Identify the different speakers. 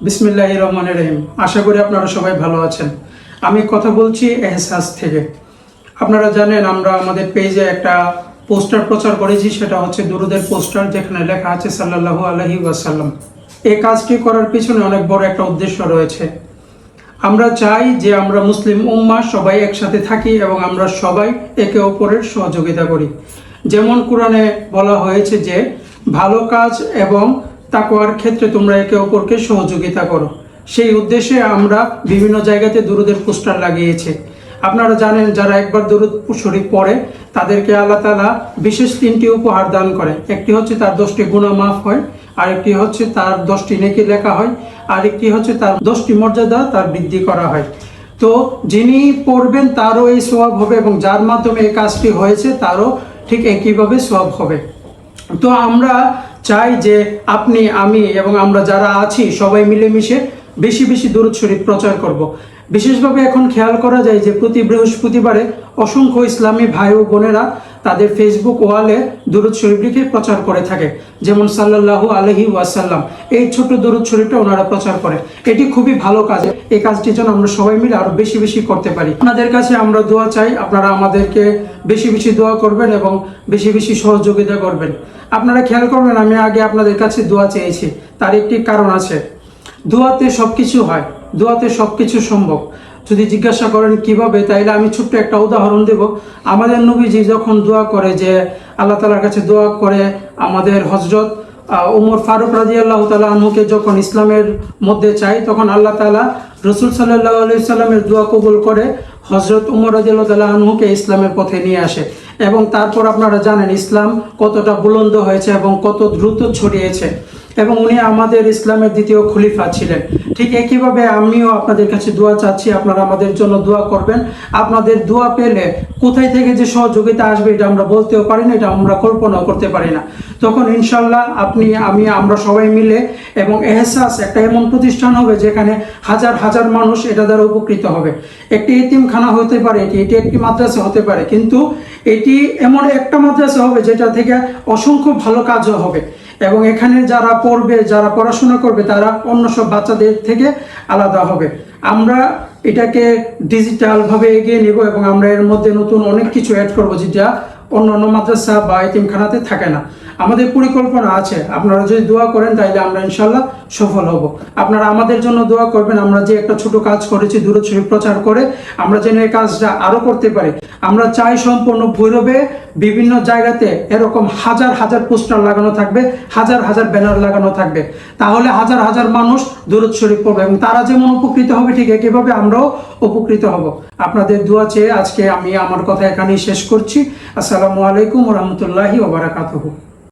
Speaker 1: বিসমিল্লাহ রহমান রহিম। আশা করি আপনারা সবাই ভালো আছেন। আমি কথা বলছি এহসাস থেকে। আপনারা জানেন, আমরা আমাদের পেজে একটা পোস্টার প্রচার করেছি, সেটা হচ্ছে দুরুদের পোস্টার, যেখানে লেখা আছে সাল্লাল্লাহু আলহি ওয়াসাল্লাম। এই কাজটি করার পিছনে অনেক বড় একটা উদ্দেশ্য রয়েছে। আমরা চাই যে আমরা মুসলিম উম্মা সবাই একসাথে থাকি এবং আমরা সবাই একে অপরের সহযোগিতা করি। যেমন কোরআনে বলা হয়েছে যে, ভালো কাজ এবং তাকওয়ার ক্ষেত্রে তোমরা একে অপরকে সহযোগিতা করো। সেই উদ্দেশ্যে আমরা বিভিন্ন জায়গাতে দুরুদের পোস্টার লাগিয়েছি। আপনারা জানেন, যারা একবার দরুদ শরীফ পড়ে, তাদেরকে আল্লাহ তালা বিশেষ তিনটি উপহার দান করে। একটি হচ্ছে তার দশটি গুণা মাফ হয়, আরেকটি হচ্ছে তার দশটি নেকি লেখা হয়, আরেকটি হচ্ছে তার দশটি মর্যাদা তার বৃদ্ধি করা হয়। তো যিনি পড়বেন, তারও এই স্বভাব হবে এবং যার মাধ্যমে এই কাজটি হয়েছে, তারও ঠিক একইভাবে স্বভাব হবে। তো আমরা চাই যে আপনি, আমি এবং আমরা যারা আছি সবাই মিলেমিশে বেশি বেশি দূরত শরীফ প্রচার করব। বিশেষভাবে এখন খেয়াল করা যায় যে প্রতি বৃহস্পতিবারে অসংখ্য ইসলামী ভাই ও বোনেরা তাদের ফেসবুক ওয়ালে দুরুদ শরীফ লিখে প্রচার করে থাকে, যেমন সাল্লাল্লাহু আলহি ওয়াসাল্লাম। এই ছোট দুরুদ শরীফটা ওনারা প্রচার করে। এটি খুবই ভালো কাজ। এই কাজটি যেন আমরা সবাই মিলে আরও বেশি বেশি করতে পারি। আপনাদের কাছে আমরা দোয়া চাই, আপনারা আমাদেরকে বেশি বেশি দোয়া করবেন এবং বেশি বেশি সহযোগিতা করবেন। আপনারা খেয়াল করবেন, আমি আগে আপনাদের কাছে দোয়া চেয়েছি। তার একটি কারণ আছে। দোয়াতে সব কিছু হয়। দোয়াতে সব কিছু সম্ভব। যদি জিজ্ঞাসা করেন কীভাবে, তাইলে আমি ছোট্ট একটা উদাহরণ দেব। আমাদের নবীজি যখন দোয়া করে যে আল্লাহ তালার কাছে দোয়া করে আমাদের হজরত উমর ফারুক রাজি আল্লাহ তালা আনহুকে যখন ইসলামের মধ্যে চাই, তখন আল্লাহ তালা রসুল সাল্লাহ আলি সাল্লামের দোয়া কবুল করে হজরত উমর রাজি আল্লাহ তালা আনহুকে ইসলামের পথে নিয়ে আসে। এবং তারপর আপনারা জানেন ইসলাম কতটা বুলন্দ হয়েছে এবং কত দ্রুত ছড়িয়েছে। এবং উনি আমাদের ইসলামের দ্বিতীয় খলিফা ছিলেন। ঠিক একইভাবে আমিও আপনাদের কাছে দোয়া চাচ্ছি, আপনারা আমাদের জন্য দোয়া করবেন। আপনাদের দোয়া পেলে কোথায় থেকে যে সহযোগিতা আসবে এটা আমরা বলতেও পারি না, এটা আমরা কল্পনাও করতে পারি না। তখন ইনশাল্লাহ আপনি, আমি, আমরা সবাই মিলে এবং এহসাস একটা এমন প্রতিষ্ঠান হবে যেখানে হাজার হাজার মানুষ এটা দ্বারা উপকৃত হবে। একটি এতিমখানা হতে পারে, এটি এটি একটি মাদ্রাসা হতে পারে, কিন্তু এটি এমন একটা মাদ্রাসা হবে যেটা থেকে অসংখ্য ভালো কাজও হবে। এবং এখানে যারা পড়বে, যারা পড়াশোনা করবে, তারা অন্য সব বাচ্চাদের থেকে আলাদা হবে। আমরা এটাকে ডিজিটালভাবে এগিয়ে নেব এবং আমরা এর মধ্যে নতুন অনেক কিছু অ্যাড করব যেটা অন্য অন্য মাদ্রাসা বা এতিমখানাতে থাকে না। আমাদের পরিকল্পনা আছে। আপনারা যদি দোয়া করেন তাহলে আমরা ইনশাল্লাহ সফল হব। আপনারা আমাদের জন্য দোয়া করবেন, আমরা যে একটা ছোট কাজ করেছি দূরত শরীফ প্রচার করে, আমরা যেন এই কাজটা আরও করতে পারি। আমরা চাই সম্পূর্ণ ভৈরবে বিভিন্ন জায়গাতে এরকম হাজার হাজার পোস্টার লাগানো থাকবে, হাজার হাজার ব্যানার লাগানো থাকবে। তাহলে হাজার হাজার মানুষ দূরত শরীফ পড়বে এবং তারা যেমন উপকৃত হবে, ঠিক একইভাবে আমরাও উপকৃত হব। আপনাদের দোয়া চেয়ে আজকে আমি আমার কথা এখানেই শেষ করছি। আসসালামু আলাইকুম রহমতুল্লাহি ওবরাকাতহু